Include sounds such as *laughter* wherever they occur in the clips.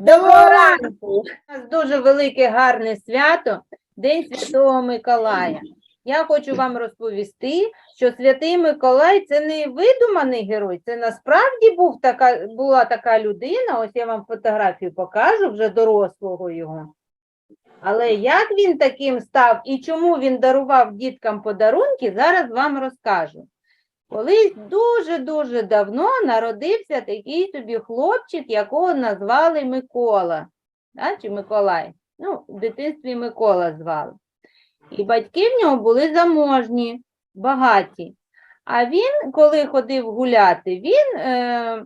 Доброго ранку! У нас дуже велике гарне свято День Святого Миколая. Я хочу вам розповісти, що Святий Миколай це не видуманий герой, це насправді був така, була така людина. Ось я вам фотографію покажу вже дорослого його. Але як він таким став і чому він дарував діткам подарунки, зараз вам розкажу. Колись дуже-дуже давно народився такий собі хлопчик, якого назвали Микола, да, чи Миколай. Ну, в дитинстві Микола звали. І батьки в нього були заможні, багаті. А він, коли ходив гуляти, він, е,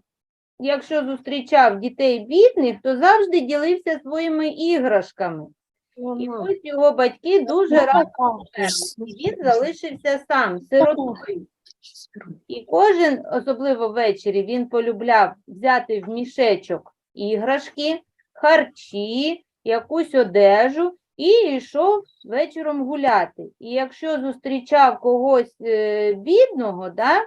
якщо зустрічав дітей бідних, то завжди ділився своїми іграшками. І ось його батьки дуже раді, і він залишився сам, сиротою. І кожен, особливо ввечері, він полюбляв взяти в мішечок іграшки, харчі, якусь одежу і йшов вечором гуляти. І якщо зустрічав когось е, бідного, да,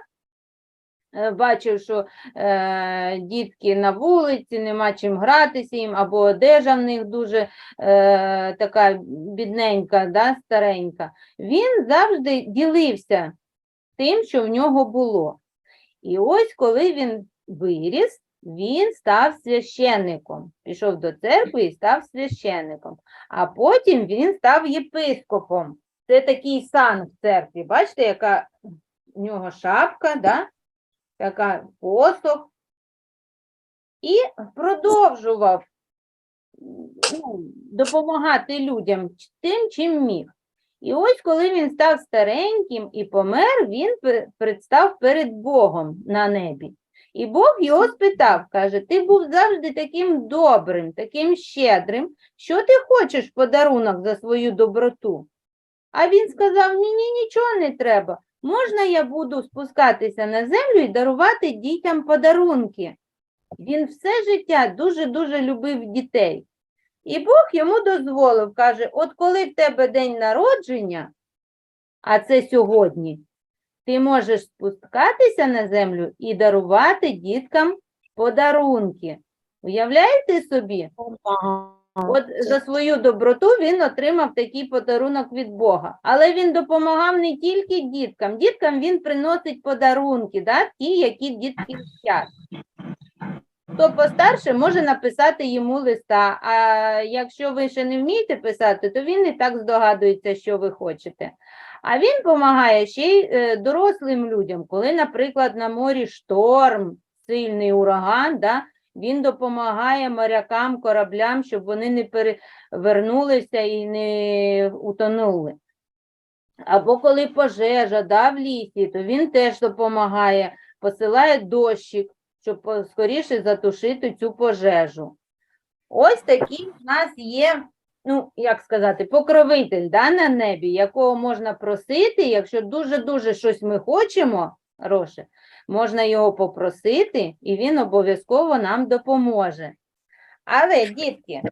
е, бачив, що е, дітки на вулиці, нема чим гратися їм, або одежа в них дуже е, така бідненька, да, старенька, він завжди ділився тим, що в нього було. І ось коли він виріс, він став священником. Пішов до церкви і став священником. А потім він став єпископом. Це такий сан в церкві. Бачите, яка в нього шапка, да? така посох. І продовжував ну, допомагати людям тим, чим міг. І ось коли він став стареньким і помер, він представ перед Богом на небі. І Бог його спитав, каже, ти був завжди таким добрим, таким щедрим, що ти хочеш в подарунок за свою доброту? А він сказав, ні, ні, нічого не треба. Можна я буду спускатися на землю і дарувати дітям подарунки? Він все життя дуже-дуже любив дітей. І Бог йому дозволив, каже: от коли в тебе день народження, а це сьогодні, ти можеш спускатися на землю і дарувати діткам подарунки. Уявляєте собі? От за свою доброту він отримав такий подарунок від Бога. Але він допомагав не тільки діткам. Діткам він приносить подарунки, да? ті, які дітки хочуть. Хто постарше може написати йому листа, а якщо ви ще не вмієте писати, то він і так здогадується, що ви хочете. А він допомагає ще й е, дорослим людям, коли, наприклад, на морі шторм, сильний ураган, да, він допомагає морякам, кораблям, щоб вони не перевернулися і не утонули. Або коли пожежа да, в лісі, то він теж допомагає, посилає дощик, щоб скоріше затушити цю пожежу. Ось такий в нас є, ну, як сказати, покровитель да, на небі, якого можна просити, якщо дуже-дуже щось ми хочемо, Роше, можна його попросити, і він обов'язково нам допоможе. Але, дітки,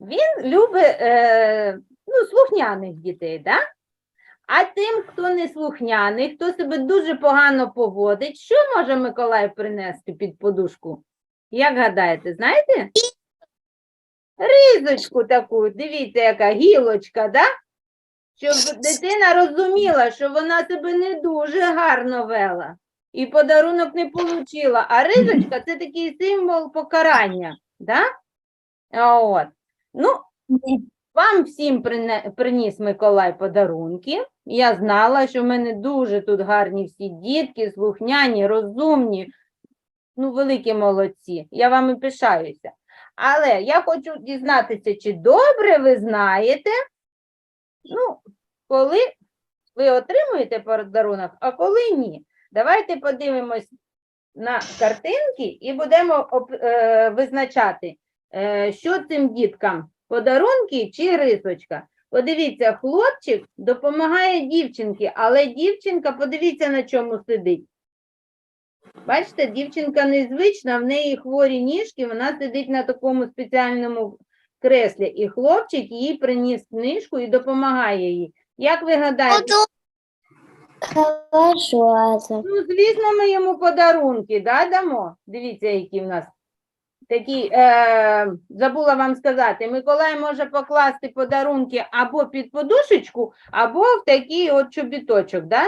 він любить е, ну, слухняних дітей, да? А тим, хто не слухняний, хто себе дуже погано поводить, що може Миколай принести під подушку? Як гадаєте, знаєте? Ризочку таку, дивіться, яка гілочка, да? Щоб дитина розуміла, що вона себе не дуже гарно вела і подарунок не отримала. А ризочка це такий символ покарання. Да? От. Ну, вам всім приніс Миколай подарунки. Я знала, що в мене дуже тут гарні всі дітки, слухняні, розумні, ну, великі молодці. Я вами пишаюся. Але я хочу дізнатися, чи добре ви знаєте, ну, коли ви отримуєте подарунок, а коли ні. Давайте подивимось на картинки і будемо е, визначати, е, що цим діткам подарунки чи рисочка. Подивіться, хлопчик допомагає дівчинці, але дівчинка, подивіться, на чому сидить. Бачите, дівчинка незвична, в неї хворі ніжки, вона сидить на такому спеціальному креслі, і хлопчик їй приніс книжку і допомагає їй. Як ви гадаєте, ну, звісно, ми йому подарунки да, дамо. Дивіться, які в нас такий, е, забула вам сказати, Миколай може покласти подарунки або під подушечку, або в такий от чобіточок, да?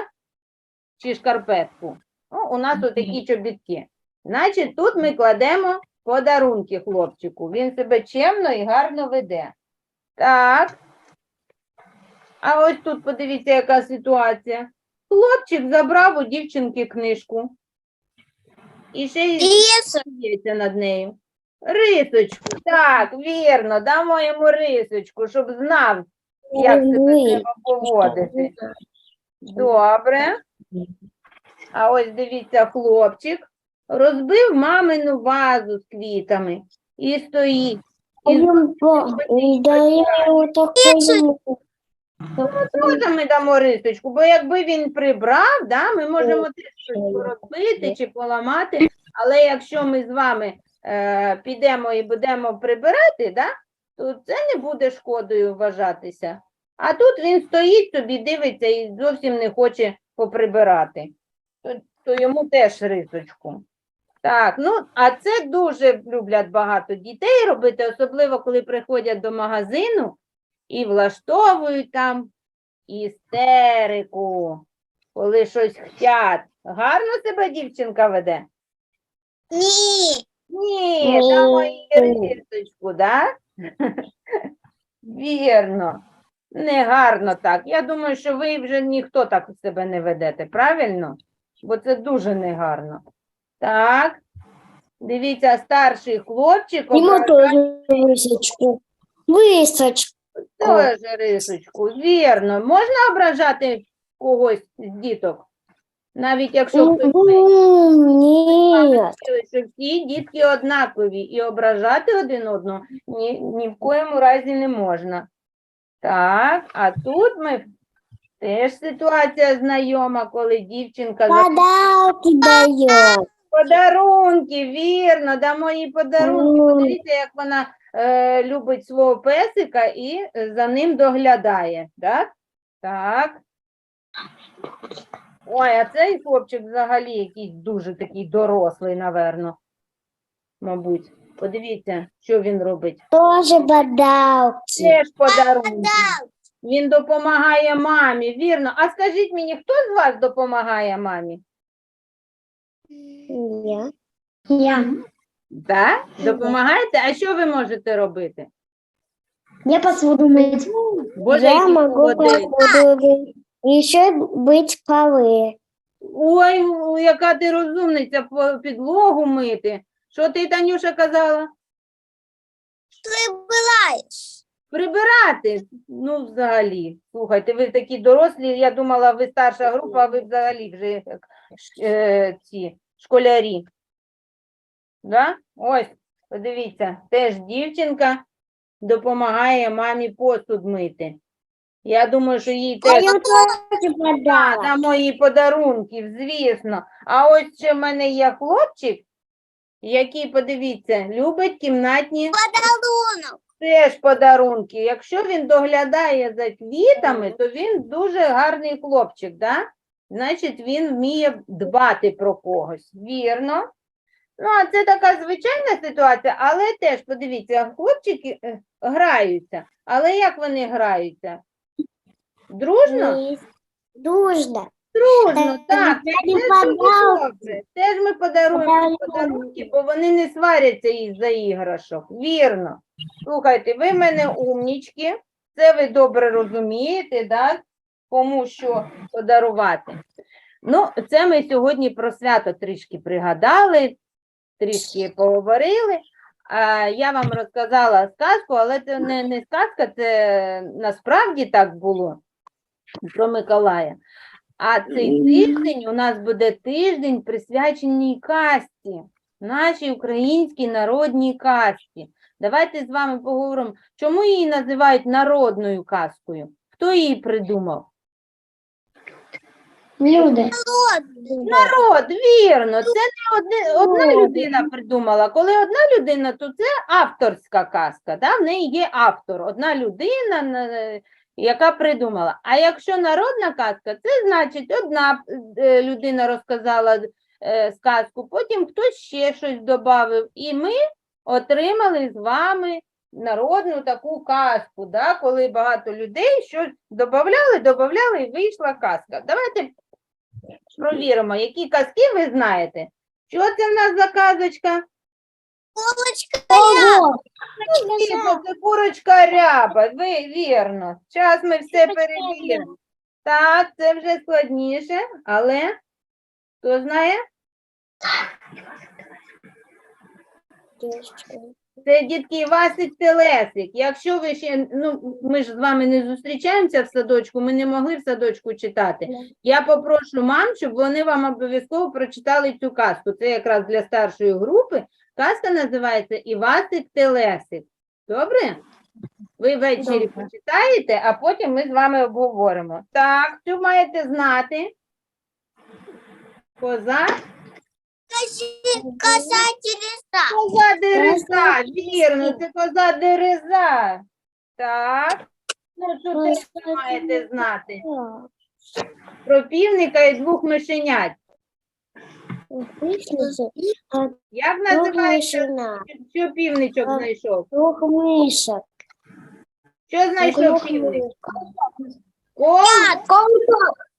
чи шкарпетку. Ну, у нас отакі чобітки. Значить, тут ми кладемо подарунки хлопчику. Він себе чемно і гарно веде. Так. А ось тут подивіться, яка ситуація. Хлопчик забрав у дівчинки книжку. І ще й сміється над нею. Рисочку, так, вірно, дамо йому рисочку, щоб знав, як себе треба поводити. Добре. А ось дивіться, хлопчик розбив мамину вазу з квітами і стоїть. І такой Можна ми дамо рисочку, бо якби він прибрав, да, ми можемо теж щось розбити чи поламати, але якщо ми з вами е, підемо і будемо прибирати, да, то це не буде шкодою вважатися. А тут він стоїть собі, дивиться і зовсім не хоче поприбирати. То, то йому теж рисочку. Так, ну а це дуже люблять багато дітей робити, особливо коли приходять до магазину і влаштовують там істерику, коли щось хотять. Гарно себе дівчинка веде? Ні. Ні, дамо їй рисочку, да? *laughs* Вірно. Негарно так. Я думаю, що ви вже ніхто так себе не ведете, правильно? Бо це дуже негарно. Так. Дивіться, старший хлопчик ображає тоже высочку. Высочку. теж рисочку. Вірно. Можна ображати когось з діток? Навіть якщо хтось. Нет. що всі дітки однакові і ображати один одного ні, ні в коєму разі не можна. Так, а тут ми теж ситуація знайома, коли дівчинка за Подарки дает. подарунки, вірно, дамо їй подарунки. Подивіться, як вона е, любить свого песика і за ним доглядає. Так? Так. Ой, а цей хлопчик взагалі якийсь дуже такий дорослий, наверно. Мабуть. Подивіться, що він робить. Тоже подарки. Теж подарунки. Він допомагає мамі, вірно. А скажіть мені, хто з вас допомагає мамі? Я. Я. Так? Допомагаєте? А що ви можете робити? Я посуду мыть. Боже, я які молодець. посуду мыть. Еще быть полы. Ой, у, яка ти розумниця по підлогу мити. Що ти, Танюша, казала? Ты бываешь. Прибирати. Ну, взагалі. Слухайте, ви такі дорослі, я думала, ви старша група, а ви взагалі вже як, е, ці школярі. Да? Ось, подивіться, теж дівчинка допомагає мамі посуд мити. Я думаю, що їй теж на мої подарунків, звісно. А ось ще в мене є хлопчик, який, подивіться, любить кімнатні Подарунок. теж подарунки. Якщо він доглядає за квітами, то він дуже гарний хлопчик, да? Значить, він вміє дбати про когось. Вірно. Ну, а це така звичайна ситуація, але теж подивіться, хлопчики е, граються. Але як вони граються? Дружно? Дружно. Дружно, Та, так. Це добре. Теж ми подаруємо Подарунки. подарунки, бо вони не сваряться із-за іграшок. Вірно. Слухайте, ви мене умнічки, це ви добре розумієте, да? кому що подарувати. Ну, це ми сьогодні про свято трішки пригадали, трішки поговорили. А, я вам розказала сказку, але це не, не сказка, це насправді так було про Миколая. А цей тиждень у нас буде тиждень присвячений казці, нашій українській народній казці. Давайте з вами поговоримо, чому її називають народною казкою? Хто її придумав? Люди. Народ, вірно, це не одне, одна людина придумала. Коли одна людина, то це авторська казка. Да? В неї є автор, одна людина, на- яка придумала. А якщо народна казка, це значить одна е, людина розказала е, сказку, потім хтось ще щось додав. І ми отримали з вами народну таку казку, да? коли багато людей щось додавали, додавали і вийшла казка. Давайте провіримо, які казки ви знаєте. Що це в нас за казочка? Ого! Дійсно, це курочка ряба, ви вірно. Зараз ми все перевіримо. Так, це вже складніше, але хто знає? Це дітки Івасик Телесик. Якщо ви ще, ну ми ж з вами не зустрічаємося в садочку, ми не могли в садочку читати. Я попрошу мам, щоб вони вам обов'язково прочитали цю казку. Це якраз для старшої групи. Казка називається Івасик Телесик. Добре? Ви ввечері почитаєте, а потім ми з вами обговоримо. Так, що маєте знати? Коза Коза дереза, вірно, це коза дереза. Так. Ну, що Коза ти маєте знати? Про півника і двох мишенят. Як називається, що півничок знайшов? Мишек. Що знайшов півник? мишек. Кол,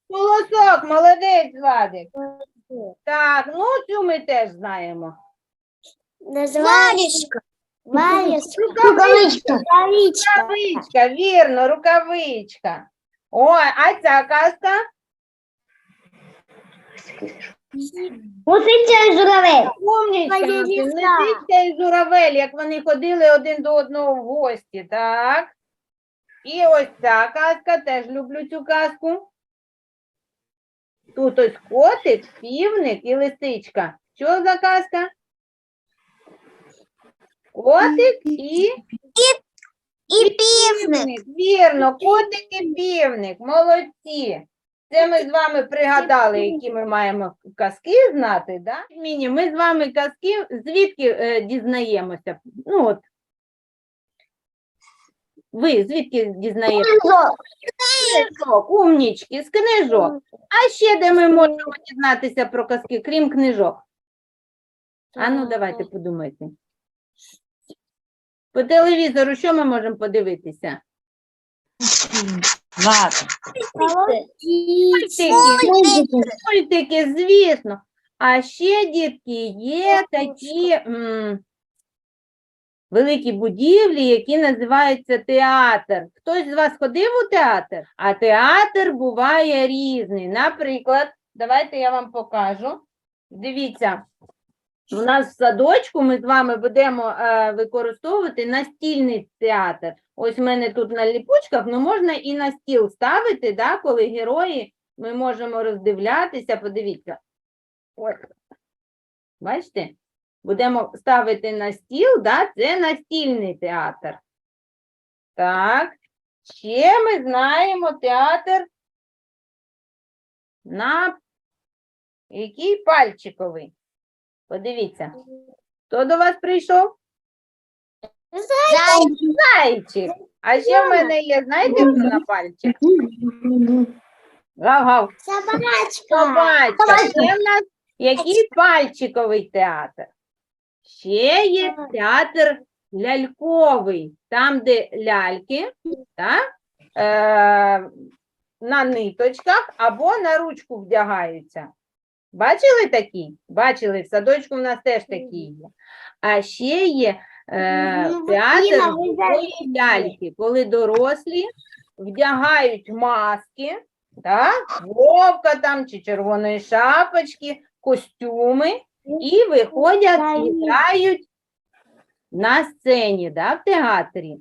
колосок, молодець, Владик. Так, ну цю ми теж знаємо. Называется Рукавичка. Рукавичка. Рукавичка, вірно, рукавичка. Ой, а ця казка? Лисиця і журавель. Максим, і журавель, як вони ходили один до одного в гості, так? І ось ця казка, теж люблю цю казку. Тут ось котик, півник і лисичка. Що за казка? Котик і І півник. Вірно, котик і півник. Молодці. Це ми з вами пригадали, які ми маємо казки знати, да? Міні, ми з вами казки звідки е, дізнаємося? Ну от. Ви звідки дізнаєтеся? Книжок, умнічки, з книжок. А ще де ми можемо дізнатися про казки, крім книжок? А ну давайте подумайте. По телевізору що ми можемо подивитися? Мультики, мультики, звісно. А ще, дітки, є такі м, великі будівлі, які називаються театр. Хтось з вас ходив у театр? А театр буває різний. Наприклад, давайте я вам покажу. Дивіться, у нас в садочку ми з вами будемо е, використовувати настільний театр. Ось в мене тут на ліпучках, ну можна і на стіл ставити, да, коли герої ми можемо роздивлятися, подивіться. Ось. Бачите? Будемо ставити на стіл, да? це настільний театр. Так. Ще ми знаємо театр на який пальчиковий. Подивіться. Хто до вас прийшов? Зайчик. А ще в мене є, знаєте, хто на пальчик? Гав-гав. Собачка. Собачка. Це в нас який пальчиковий театр. Ще є театр ляльковий, там, де ляльки так, е, на ниточках або на ручку вдягаються. Бачили такі? Бачили, в садочку в нас теж такі є. А ще є е, Ну, театр Вадима, ляльки, коли дорослі вдягають маски, так, вовка там чи червоної шапочки, костюми і виходять і грають на сцені, да, в театрі.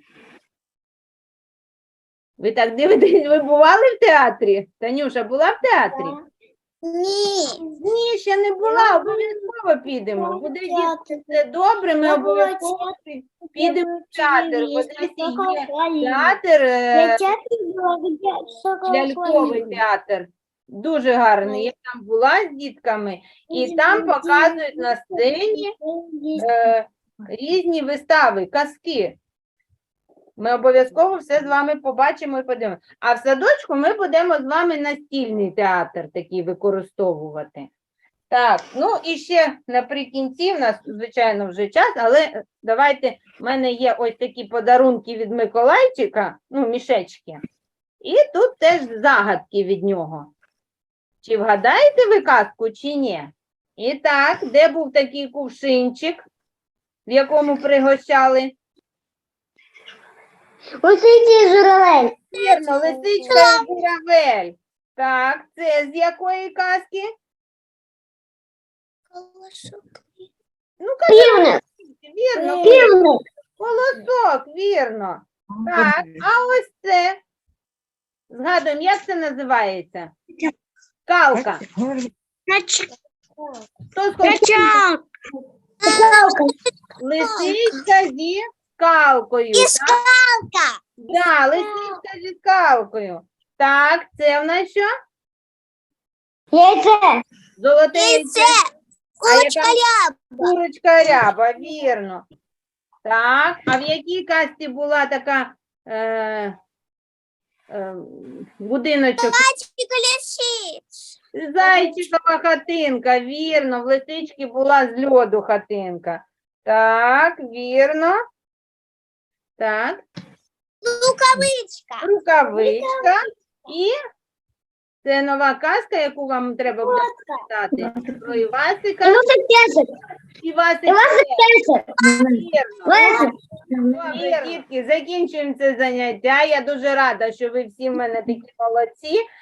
Ви так дивитесь, ви бували в театрі? Танюша була в театрі? Ні. Ні, ще не була, обов'язково підемо. Буде дітки, все добре, ми обов'язково підемо в театр. В Одесі є театр, е, ляльковий театр. Дуже гарний. Я там була з дітками, і там показують на сцені е, різні вистави, казки. Ми обов'язково все з вами побачимо і подивимося. А в садочку ми будемо з вами настільний театр такий використовувати. Так, ну і ще наприкінці в нас, звичайно, вже час, але е, давайте, в мене є ось такі подарунки від Миколайчика, ну, мішечки. І тут теж загадки від нього. Чи вгадаєте ви казку, чи ні? І так, де був такий кувшинчик, в якому пригощали? Лисиці журавель. Вірно, лисичка і журавель. Так, це з якої казки? Ну, Півник. вірно, Півник. Колосок, вірно. Так, а ось це. Згадуємо, як це називається? Скалка. Хто сказав? Лисичка зі скалкою. так? Да, лисичка зі скалкою. Так, це в нас що? Яйце. Золоте яйце. А яка курочка ряба, вірно. Так, а в якій казці була така е, е, будиночок? Зайчикова хатинка, вірно, в лисички була з льоду хатинка. Так, вірно. Так, Рукавичка. рукавичка. І це нова казка, яку вам треба буде читати. Про Івасика. Івасик. Вірно. Добре, дітки, закінчуємо це заняття. Я дуже рада, що ви всі в мене такі молодці.